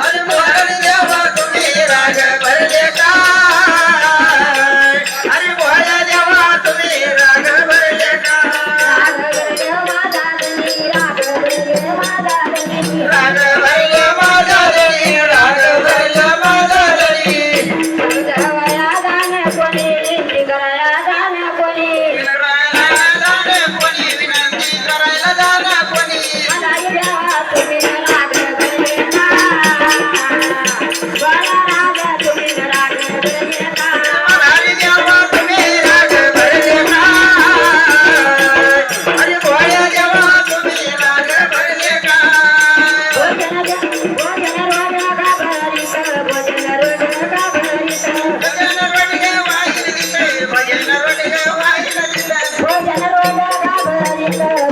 அது மறந்து Yeah.